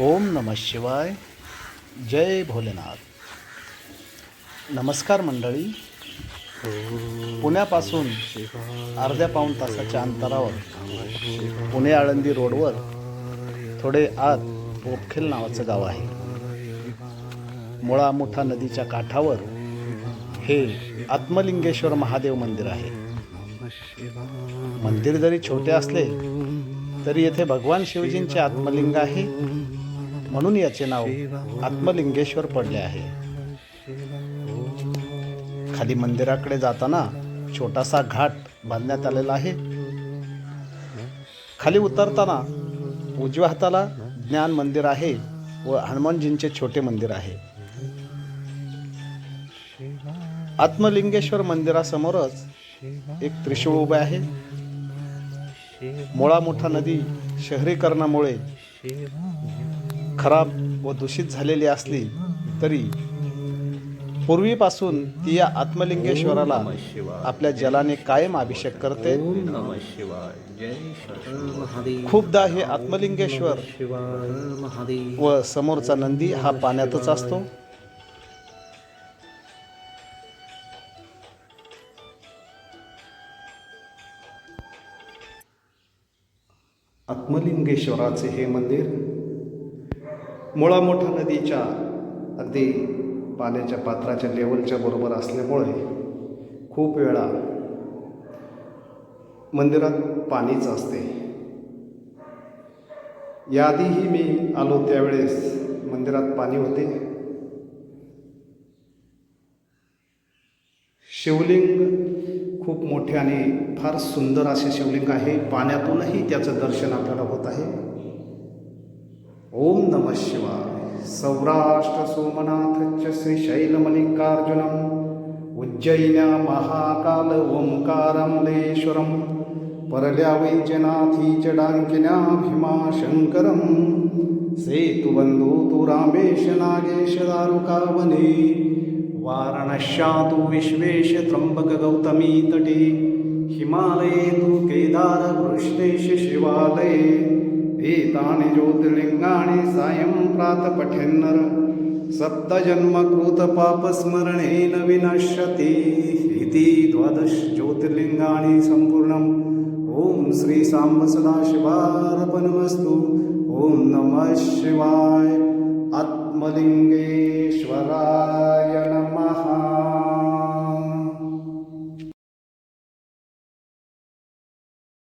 ओम नम शिवाय। जय भोलेनाथ। नमस्कार मंडळी। पुण्यापासून अर्ध्या पाऊण तासाच्या अंतरावर पुणे आळंदी रोडवर थोडे आत पोपखेल नावाचं गाव आहे. मुळा मुठा नदीच्या काठावर हे आत्मलिंगेश्वर महादेव मंदिर आहे. मंदिर जरी छोटे असले तरी येथे भगवान शिवजींचे आत्मलिंग आहे. म्हणून याचे नाव आत्मलिंगेश्वर पडले आहे. खाली मंदिराकडे जाताना छोटासा घाट बांधण्यात आलेला आहे. खाली उतरताना उजव्या हाताला ज्ञान मंदिर आहे व हनुमानजींचे छोटे मंदिर आहे. आत्मलिंगेश्वर मंदिरासमोरच एक त्रिशूळ उभे आहे. मुळा मोठा नदी शहरीकरणामुळे खराब व दूषित झालेली असली तरी पूर्वीपासून ती या आत्मलिंगेश्वराला आपल्या जलाने कायम अभिषेक करते. खूपदा हे आत्मलिंगेश्वर व समोरचा नंदी हा पाण्यातच असतो. आत्मलिंगेश्वराचे हे मंदिर मुळा मोठा नदीच्या अगदी पाण्याच्या पात्राच्या लेवलच्या बरोबर असल्यामुळे खूप वेळा मंदिरात पाणीच असते. याआधीही मी आलो त्यावेळेस मंदिरात पाणी होते. शिवलिंग खूप मोठे आणि फार सुंदर असे शिवलिंग आहे. पाण्यातूनही त्याचं दर्शन आपल्याला होत आहे. ओम नम शिवाय। सौराष्ट्र सोमनाथ श्रीशैलमल्लिकार्जुनम उज्जैन्या महाकाल ओंकारमलेश्वरम परल्या वैजनाथी च डाङ्किन्या भीमाशङ्करं सेतुबन्धु तु रामेश नागेश दारुकावने वारणश्या तु विश्वेश त्र्यम्बक गौतमी तटे हिमालये तु केदार शिवालये एतानि ज्योतिर्लिङ्गानि सायं प्रातपठेन्नर। सप्तजन्मकृतपापस्मरणेन विनश्यति इति द्वादश ज्योतिर्लिङ्गानि सम्पूर्णम्। ॐ श्री सदाशिवार्पणमस्तु। ॐ नमः शिवाय। आत्मलिङ्गेश्वराय।